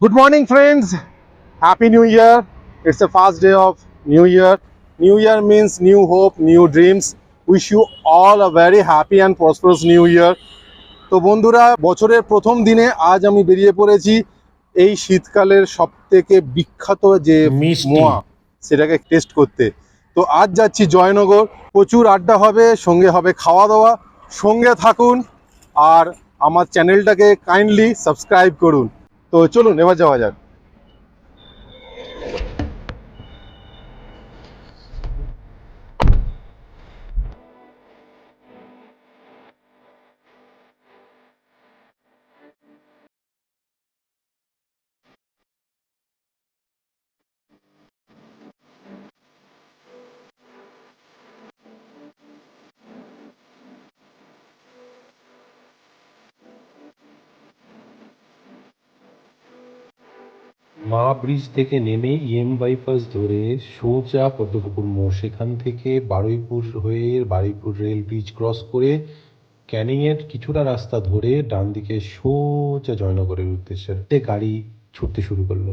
Good morning, friends. Happy New Year. It's the first day of New Year. New Year means new hope, new dreams. Wish you all a very happy and prosperous New Year. তো বন্ধুরা বছরের প্রথম দিনে আজ আমি বেরিয়ে পড়েছি এই শীতকালের সব থেকে বিখ্যাত যে। মোয়া সেটাকে টেস্ট করতে তো আজ যাচ্ছি জয়নগর প্রচুর আড্ডা হবে সঙ্গে হবে খাওয়া দাওয়া সঙ্গে থাকুন আর আমার চ্যানেলটাকে কাইন্ডলি সাবস্ক্রাইব করুন তো চলুন এবার যাওয়া যাক। মা ব্রিজ থেকে নেমে ইএম বাইপাস ধরে সোজা পদ্মপুকুর মোড়। সেখান থেকে বারুইপুর হয়ে বারুইপুর রেল ব্রিজ ক্রস করে ক্যানিংয়ের কিছুটা রাস্তা ধরে ডান দিকে সোজা জয়নগরের উদ্দেশ্যে গাড়ি ছুটতে শুরু করল।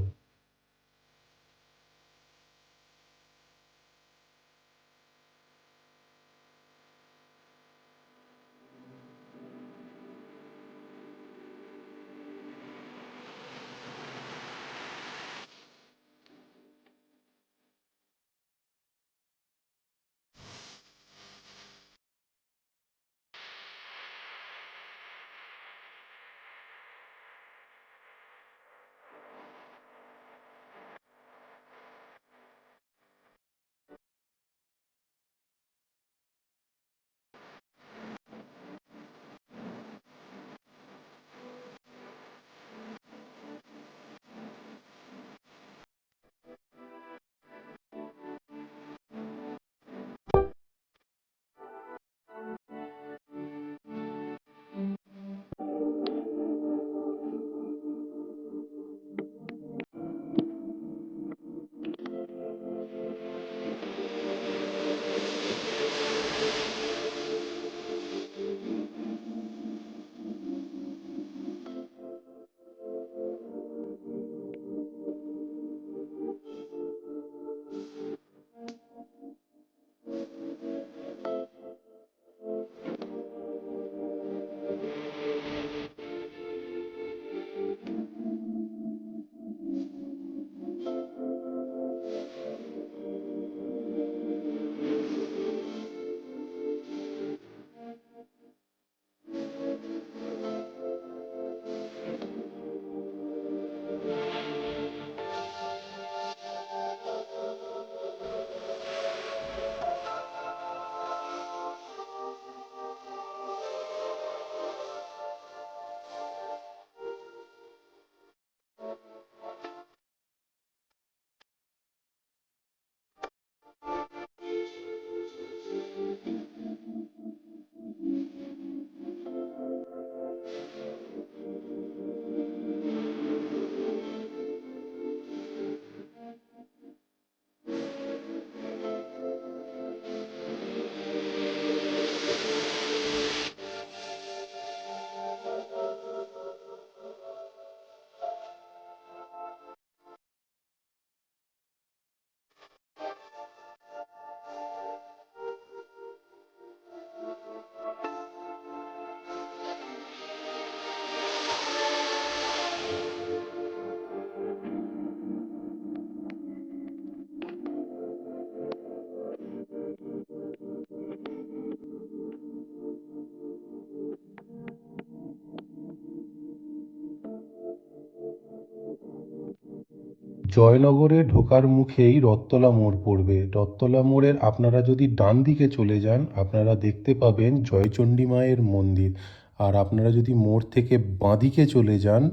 জয়নগরে ঢোকার মুখেই রথতলা মোড় পড়বে। রথতলা মোড়ের আপনারা যদি ডান দিকে চলে যান, আপনারা দেখতে পাবেন জয়চণ্ডী মায়ের মন্দির। আর আপনারা যদি মোড় থেকে বাঁদিকে চলে যান,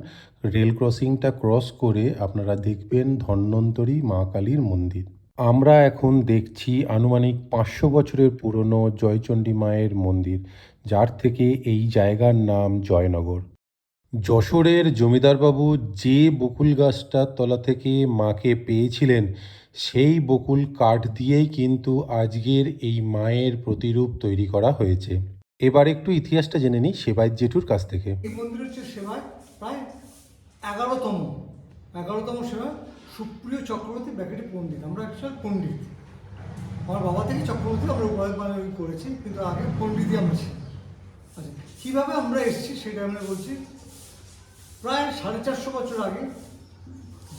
রেল ক্রসিংটা ক্রস করে আপনারা দেখবেন ধন্বন্তরী মা কালীর মন্দির। আমরা এখন দেখছি আনুমানিক পাঁচশো বছরের পুরনো জয়চণ্ডী মায়ের মন্দির, যার থেকে এই জায়গার নাম জয়নগর। যশোরের জমিদারবাবু যে বকুল গাছটার তলা থেকে মাকে পেয়েছিলেন, সেই বকুল কাঠ দিয়েই কিন্তু আজকের এই মায়ের প্রতিরূপ তৈরি করা হয়েছে। এবার একটু ইতিহাসটা জেনে নিই সেবায়ত জেঠুর কাছ থেকে। মন্দির হচ্ছে প্রায় এগারোতম এগারোতম সুপ্রিয় চক্রবর্তী ব্যাকেটে পণ্ডিত। আমরা পণ্ডিত। আমার বাবা থেকে চক্রবর্তী, আমরা করেছি, কিন্তু আগে পণ্ডিতই আমরা ছিলাম। আচ্ছা কীভাবে আমরা এসেছি সেটা আমরা বলছি। প্রায় সাড়ে চারশো বছর আগে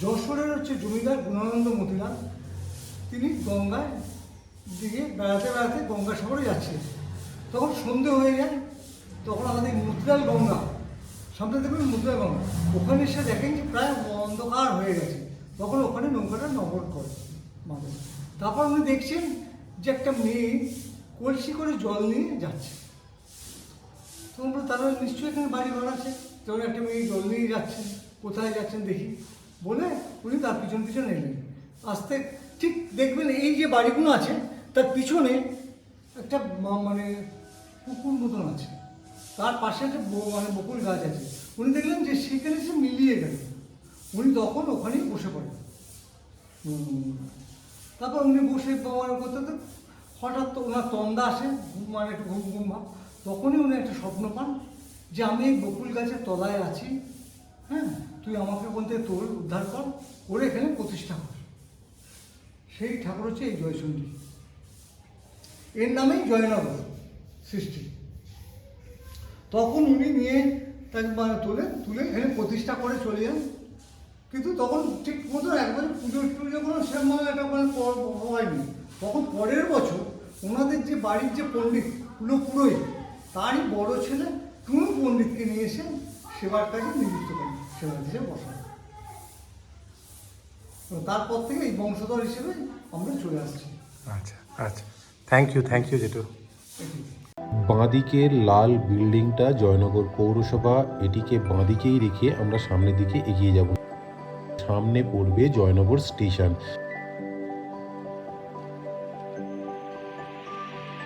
যশোরের হচ্ছে জমিদার গুণানন্দ মতিলাল, তিনি গঙ্গায় দিকে বেড়াতে বেড়াতে গঙ্গা সাগরে যাচ্ছিলেন। তখন সন্ধে হয়ে যায়, তখন আমাদের মুদ্রাল গঙ্গা, সামনে দেখবেন মুদ্রা গঙ্গা, ওখানে এসে দেখেন যে প্রায় অন্ধকার হয়ে গেছে। তখন ওখানে নৌকাটা নগর করে মানুষ তারপর উনি দেখছেন যে একটা মেয়ে কলসি করে জল নিয়ে যাচ্ছে। তখন তারা নিশ্চয়ই এখানে বাড়ি ঘর আছে? তখন একটা মেয়ে জল নিয়ে যাচ্ছেন কোথায় যাচ্ছেন দেখি। বলে উনি তার পিছন পিছন এলেন। আসতে ঠিক দেখবেন এই যে বাড়িগুলো আছে, তার পিছনে একটা মানে পুকুর মতন আছে। তার পাশে একটা মানে বকুল গাছ আছে। উনি দেখলেন যে সেখানে সে মিলিয়ে গেল। উনি তখন ওখানেই বসে পড়েন। তারপর উনি বসে মানে করতে হঠাৎ তো ওনার তন্দা আসে মানে একটু ঘুম ঘুম ভাব। তখনই উনি একটা স্বপ্ন পান। যে আমি বকুল গাছের তলায় আছি হ্যাঁ তুই আমাকে বলতে তোর উদ্ধার কর করে এখানে প্রতিষ্ঠা কর। সেই ঠাকুর হচ্ছে এই জয়চণ্ডী এর নামেই জয়নগর সৃষ্টি। তখন উনি নিয়ে তাকে মানে তুলে তুলে এখানে প্রতিষ্ঠা করে চলে যান। কিন্তু তখন ঠিক মতো একবারে পুজো টুজো কোনো সেরকম একটা মানে হয়নি, তখন পরের বছর ওনাদের যে বাড়ির যে পণ্ডিত, পুরো পুরোই তারই বড় ছেলে টুনু পণ্ডিতকে নিয়ে এসে সেবার কাজে নিযুক্ত করেন সেবা দিতে বসান তারপর থেকে এই বংশধর হিসেবে আমরা চলে আসছি। আচ্ছা আচ্ছা। থ্যাংক ইউ থ্যাংক ইউ যেটু বাঁদিকের লাল বিল্ডিংটা জয়নগর পৌরসভা এটিকে বাঁদিকেই রেখে আমরা সামনের দিকে এগিয়ে যাব। সামনে পড়বে জয়নগর স্টেশন।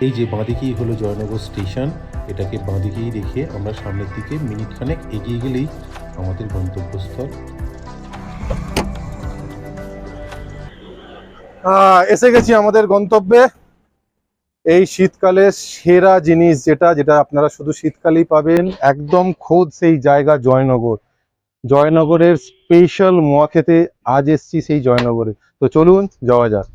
এই যে বাঁদিকেই হলো জয়নগর স্টেশন এটাকে বাঁদিকেই রেখে আমরা সামনের দিকে মিনিট খানেক এগিয়ে গেলেই আমাদের গন্তব্যস্থল। এসে গেছি আমাদের গন্তব্যে। এই শীতকালে সেরা জিনিস যেটা যেটা আপনারা শুধু শীতকালেই পাবেন, একদম খোদ সেই জায়গা জয়নগর। জয়নগরের স্পেশাল মোয়া খেতে আজ এসছি সেই জয়নগরে। তো চলুন, যাওয়া যাক।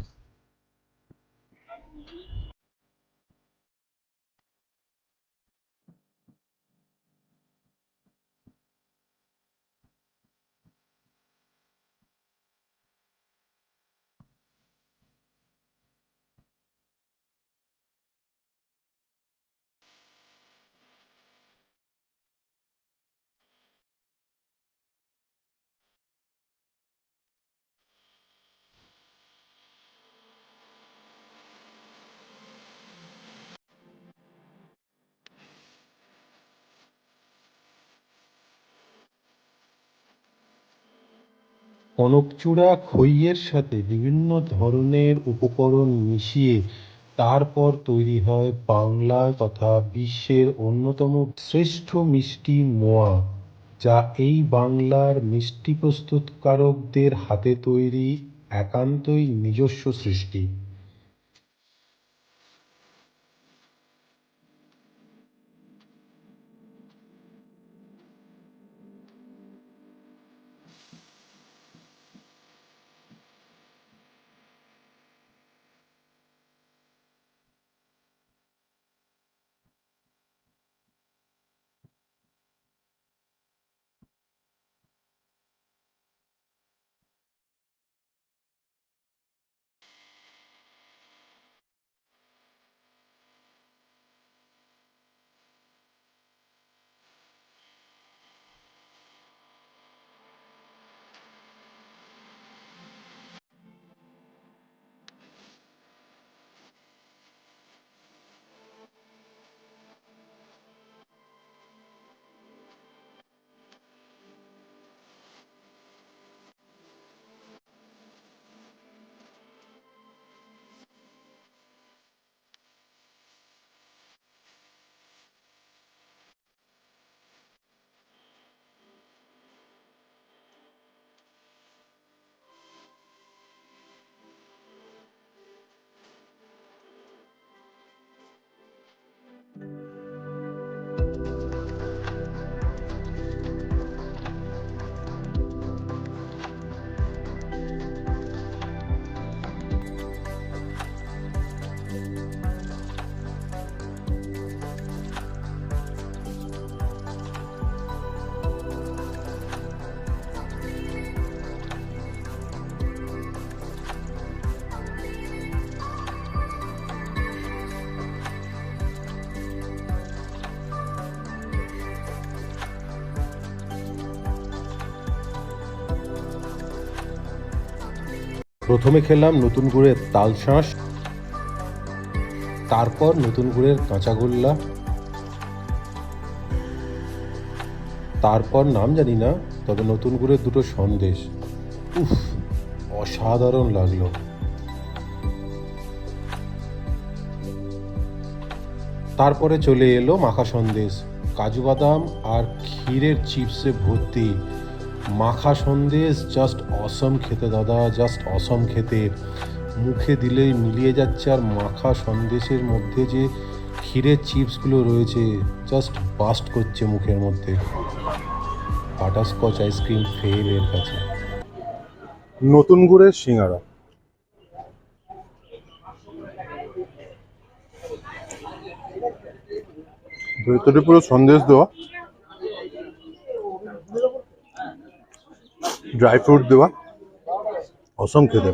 কনকচূড়া খইয়ের সাথে বিভিন্ন ধরনের উপকরণ মিশিয়ে তারপর তৈরি হয় বাংলার তথা বিশ্বের অন্যতম শ্রেষ্ঠ মিষ্টি মোয়া, যা এই বাংলার মিষ্টি প্রস্তুতকারকদের হাতে তৈরি একান্তই নিজস্ব সৃষ্টি। প্রথমে খেলাম নতুন গুড়ের তাল শাঁস, তারপর নতুন গুড়ের কাঁচাগোল্লা তারপর নাম জানি না, তবে নতুন গুড়ের দুটো সন্দেশ। উফ, অসাধারণ লাগল। তারপরে চলে এলো মাখা সন্দেশ, কাজু বাদাম আর ক্ষীরের চিপসে ভর্তি। মাখা সন্দেশ জাস্ট অসম খেতে দাদা জাস্ট অসম খেতে। মুখে দিলেই মিলিয়ে যাচ্ছে আর মাখা সন্দেশের মধ্যে যে ক্ষীরের চিপসগুলো রয়েছে জাস্ট বাস্ট করছে মুখের মধ্যে। বাটারস্কচ আইসক্রিম ফেল এর কাছে। নতুন গুড়ের সিঙ্গারা। ভেতরে পুরো সন্দেশ দেওয়া। ড্রাই ফ্রুট দেওয়া। অসম খেতে।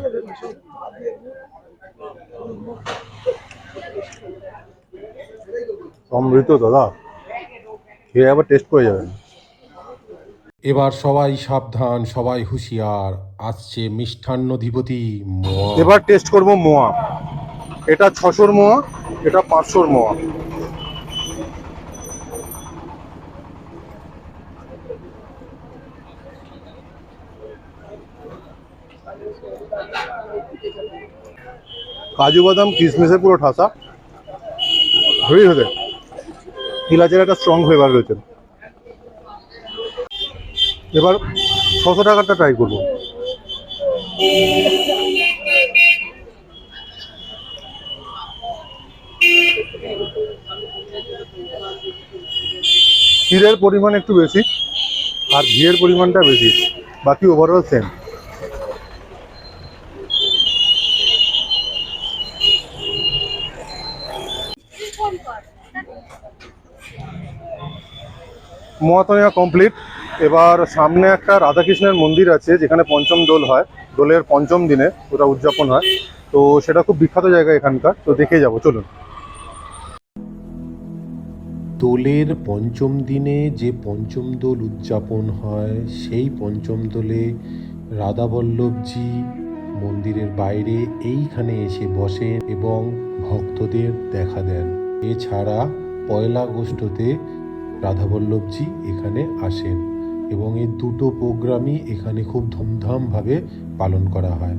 অমৃত দাদা খেয়ে আবার টেস্ট করে যাবেন। এবার সবাই সাবধান সবাই হুঁশিয়ার। আসছে মিষ্টান্নধিপতি মহা। এবার টেস্ট করব মোয়া। এটা ছশোর মোয়া এটা পাঁচশোর মোয়া। কাজু বাদাম কিশমিশের পুরো ঠাসা। হেভি হতে ইলাচের একটা স্ট্রং ফ্লেভার রয়েছে। এবার ছশো টাকারটা ট্রাই করব। ক্ষীরের পরিমাণ একটু বেশি, আর ঘিয়ের পরিমাণটা বেশি। বাকি ওভারঅল সেম মহাতনিয়া কমপ্লিট এবার সামনে একটা রাধাকৃষ্ণের মন্দির আছে, যেখানে পঞ্চম দোল হয়। দোলের পঞ্চম দিনে ওটা উদযাপন হয়। তো সেটা খুব বিখ্যাত জায়গা এখানকার। তো দেখে যাব, চলুন। দোলের পঞ্চম দিনে যে পঞ্চম দোল উদযাপন হয়, সেই পঞ্চম দোলে রাধাবল্লভজি মন্দিরের বাইরে এইখানে এসে বসেন এবং ভক্তদের দেখা দেন। এছাড়া পয়লা আগস্টতে রাধাবল্লভজি এখানে আসেন এবং এই দুটো প্রোগ্রামই এখানে খুব ধুমধামভাবে পালন করা হয়।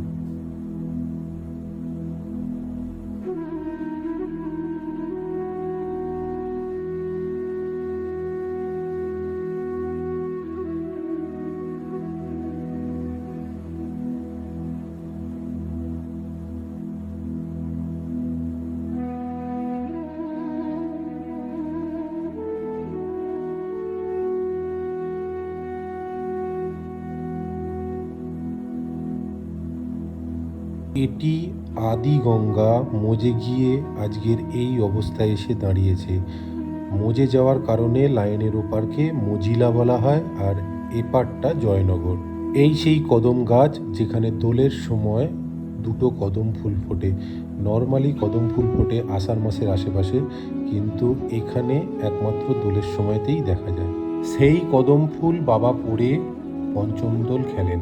এটি আদি গঙ্গা মজে গিয়ে আজকের এই অবস্থায় এসে দাঁড়িয়েছে। মজে যাওয়ার কারণে লাইনের ওপারকে মজিলা বলা হয় আর এপারটা জয়নগর। এই সেই কদম গাছ যেখানে দোলের সময় দুটো কদম ফুল ফোটে। নর্মালি কদম ফুল ফোটে আষাঢ় মাসের আশেপাশে, কিন্তু এখানে একমাত্র দোলের সময়তেই দেখা যায়। সেই কদম ফুল বাবা পড়ে পঞ্চম দোল খেলেন।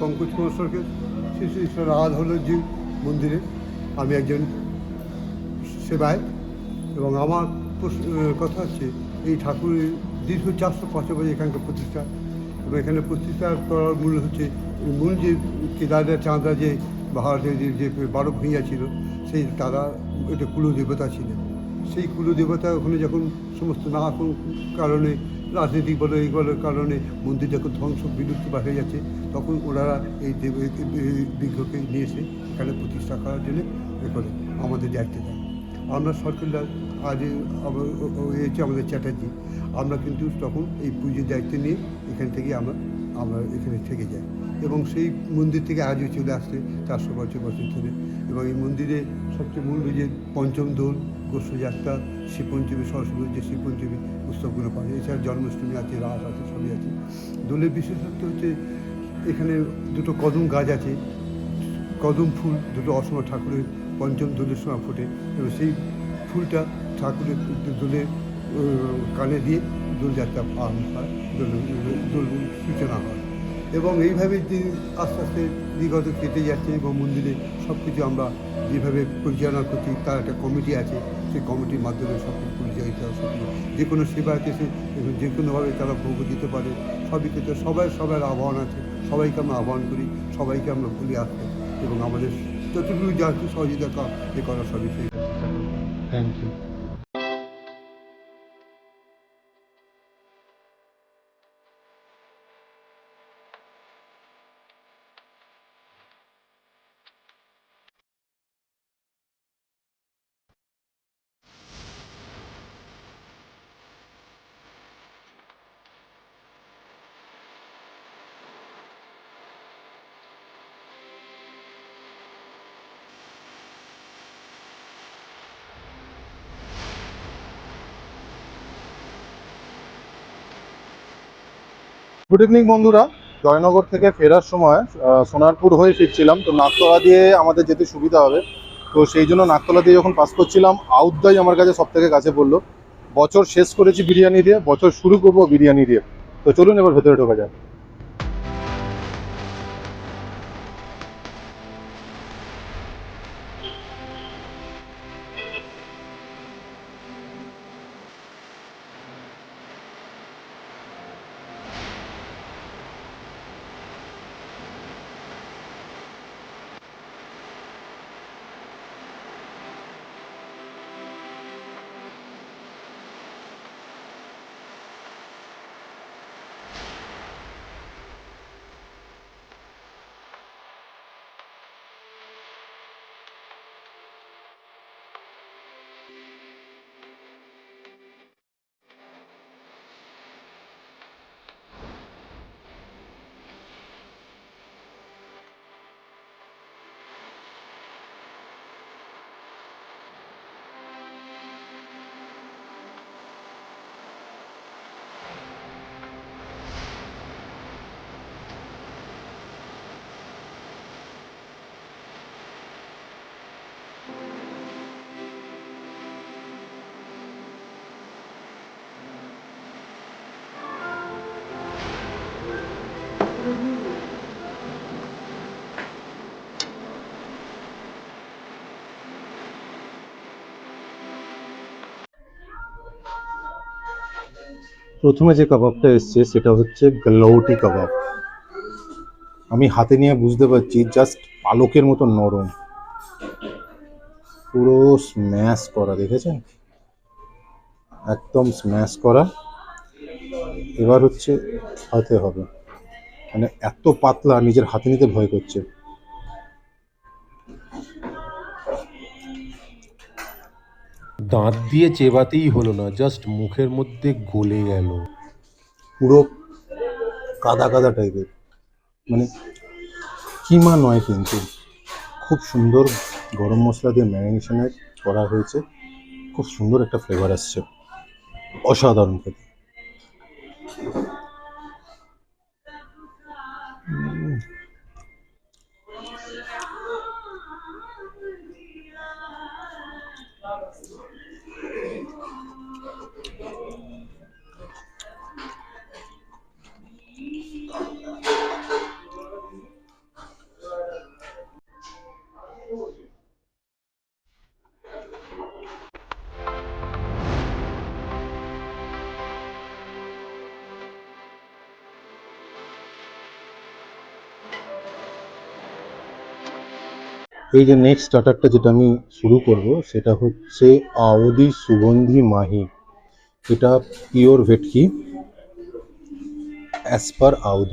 পঙ্কজ কুমার সরকার শ্রী শ্রী ঈশ্বর রাধাবল্লভজি মন্দিরে আমি একজন সেবায়। এবং আমার কথা হচ্ছে, এই ঠাকুরের দীর্ঘ চারশো পাঁচশো বছর এখানকার প্রতিষ্ঠা। এবং এখানে প্রতিষ্ঠা করার মূল হচ্ছে মূল যে কেদাররা চাঁদা যে ভারতের যে বারো ভূঁইয়া ছিল, সেই তারা এটা কুলদেবতা ছিলেন। সেই কুলদেবতা ওখানে যখন সমস্ত না কোনো কারণে রাজনৈতিক বলো এই বলো কারণে মন্দির যখন ধ্বংস, বিলুপ্ত হয়ে যাচ্ছে। তখন ওনারা এই দেব বিগ্রহকে নিয়ে এসে এখানে প্রতিষ্ঠা করার জন্য এ করে, আমাদের দায়িত্ব দেয়। আমরা সরকার আজ হচ্ছে আমাদের চ্যাটার্জি। আমরা কিন্তু তখন এই পুজোর দায়িত্ব নিয়ে এখান থেকে আমরা আমরা এখানে থেকে যাই। এবং সেই মন্দির থেকে আজও চলে আসছে চারশো বছর বছর ধরে। এবং এই মন্দিরে সবচেয়ে মূল যে পঞ্চম দোল গোস্বযাত্রা শিবপঞ্চমী সরস্বতী যে শিবপঞ্চমী উৎসবগুলো পাওয়া যায়। এছাড়া জন্মাষ্টমী আছে, রাস আছে, সবই আছে। দোলের বিশেষত্ব হচ্ছে এখানে দুটো কদম গাছ আছে, কদম ফুল, দুটো অসময় ঠাকুরের পঞ্চম দোলের সময় ফোটে। এবং সেই ফুলটা ঠাকুরের দোলে কানে দিয়ে দোলযাত্রা পালন হয়, দোল দোল সূচনা হয়। এবং এইভাবে আস্তে আস্তে বিগত কেটে যাচ্ছে এবং মন্দিরে সব কিছু আমরা যেভাবে পরিচালনা করছি, তার একটা কমিটি আছে, সেই কমিটির মাধ্যমে সব কিছু পরিচালিত সবকিছু সব যে কোনো সেবাকে সে যে কোনোভাবে তারা ভোগ দিতে পারে, সবই ক্ষেত্রে সবাই সবার আহ্বান আছে। সবাইকে আমরা আহ্বান করি, সবাইকে আমরা ভুলে আসতে এবং আমাদের যতটুকু যা সহযোগিতা এ করা সবই সেই থ্যাংক ইউ গুড ইভিনিং বন্ধুরা। জয়নগর থেকে ফেরার সময় সোনারপুর হয়ে ফিরছিলাম। তো নাকতলা দিয়ে আমাদের যেতে সুবিধা হবে। তো সেই জন্য নাকতলা দিয়ে যখন পাস করছিলাম আউদ্দাই আমার কাছে সব থেকে কাছে পড়ল বছর শেষ করেছি বিরিয়ানি দিয়ে, বছর শুরু করব বিরিয়ানি দিয়ে। তো চলুন এবার ভেতরে ঢোকা যাক। প্রথমে যে কাবাবটা এসছে, সেটা হচ্ছে গলৌটি কাবাব। আমি হাতে নিয়ে বুঝতে পারছি জাস্ট পালকের মতো নরম। পুরো স্ম্যাশ করা, দেখেছেন? একদম স্ম্যাশ করা। এবার হচ্ছে হাতে হবে। মানে এত পাতলা নিজের হাতে নিতে ভয় করছে। দাঁত দিয়ে চেবাতেই হলো না জাস্ট মুখের মধ্যে গলে গেল। পুরো কাদা কাদা টাইপের মানে কিমা নয় কিন্তু। খুব সুন্দর গরম মশলা দিয়ে ম্যারিনেশনের করা হয়েছে। খুব সুন্দর একটা ফ্লেভার আসছে। অসাধারণ খেতে। এই যে নেক্সট স্টার্টারটা যেটা আমি শুরু করব, সেটা হচ্ছে আওদি সুগন্ধি মাহি এটা পিওর ভেটকি অ্যাজ পার আউদ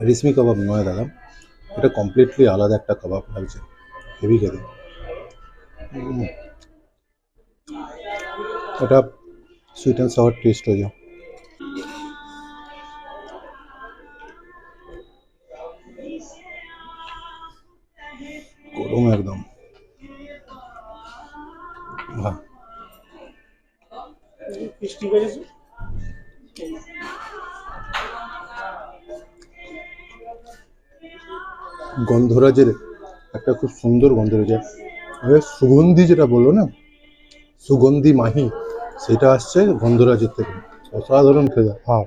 রেশমি কাবাব নয় দাদা। এটা কমপ্লিটলি আলাদা একটা কাবাব লাগছে। হেভি খেতে। উম। এটা সুইট অ্যান্ড সাওয়ার টেস্ট হয়ে যায় গরম একদম। বাহ। গন্ধরাজের একটা খুব সুন্দর গন্ধ রয়েছে। সুগন্ধি যেটা বলল না? সুগন্ধি মাহি। সেটা আসছে গন্ধরাজের থেকে। অসাধারণ খেতে হ্যাঁ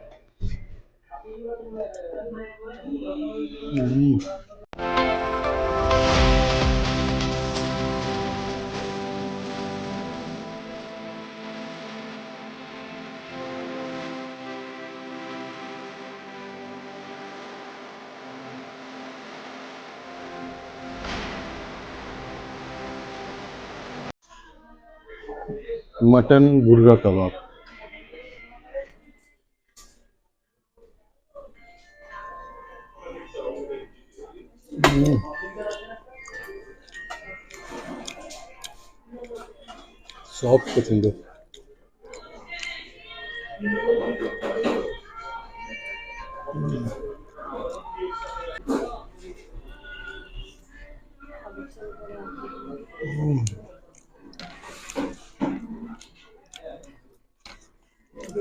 मटन बुर्रा कबाब। सॉफ्ट पसंद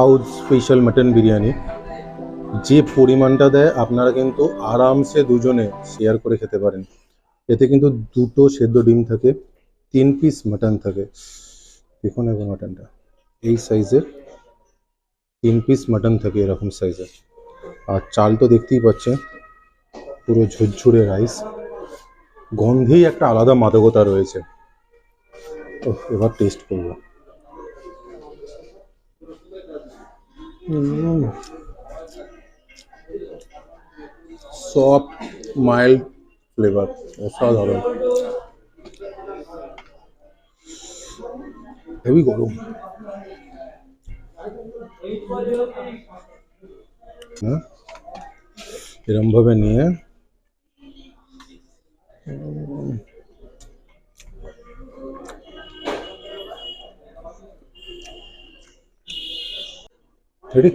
হাউস স্পেশাল মাটন বিরিয়ানি। যে পরিমাণটা দেয় আপনারা কিন্তু আরামসে দুজনে শেয়ার করে খেতে পারেন। এতে কিন্তু দুটো সেদ্ধ ডিম থাকে তিন পিস মাটন থাকে। দেখুন এখন মাটনটা এই সাইজের তিন পিস মাটন থাকে এরকম সাইজের আর চাল তো দেখতেই পাচ্ছেন পুরো ঝুরঝুরে রাইস গন্ধেই একটা আলাদা মাদকতা রয়েছে। ওহ, এবার টেস্ট করব। সফট মাইল্ড ফ্লেভার অসাধারণ হেভি গরম হ্যাঁ এরম ভাবে নিয়ে রেডি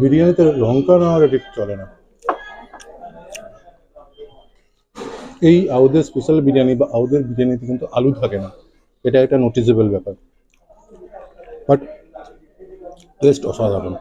বিরিয়ানিতে লঙ্কা না হলে ঠিক চলে না। এই আউদের স্পেশাল বিরিয়ানি বা আউদের বিরিয়ানিতে কিন্তু আলু থাকে না। এটা একটা নোটিসেবল ব্যাপার। টেস্ট অসাধারণ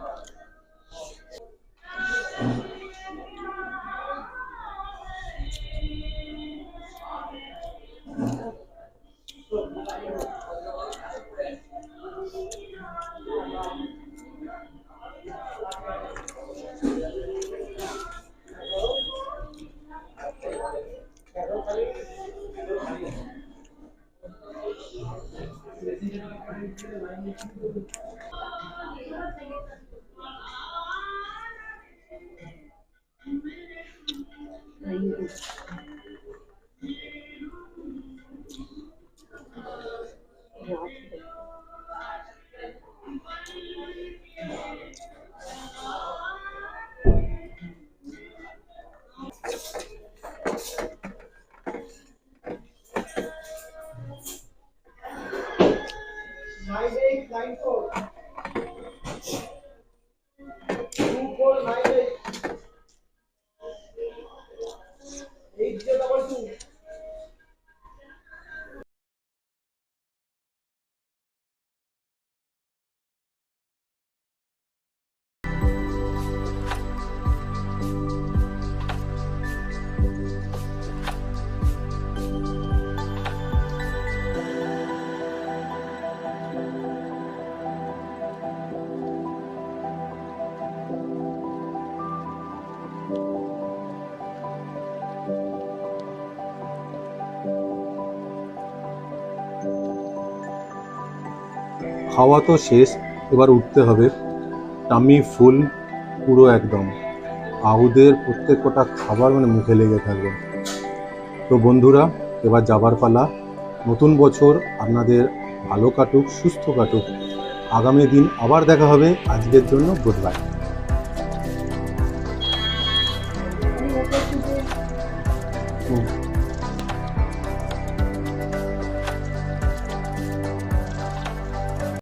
খাওয়া তো শেষ, এবার উঠতে হবে। টামি ফুল পুরো একদম। আহুদের প্রত্যেক কটা খাবার মানে মুখে লেগে থাকবে। তো বন্ধুরা, এবার যাবার পালা। নতুন বছর আপনাদের ভালো কাটুক, সুস্থ কাটুক। আগামী দিন আবার দেখা হবে। আজকের জন্য গুড বাই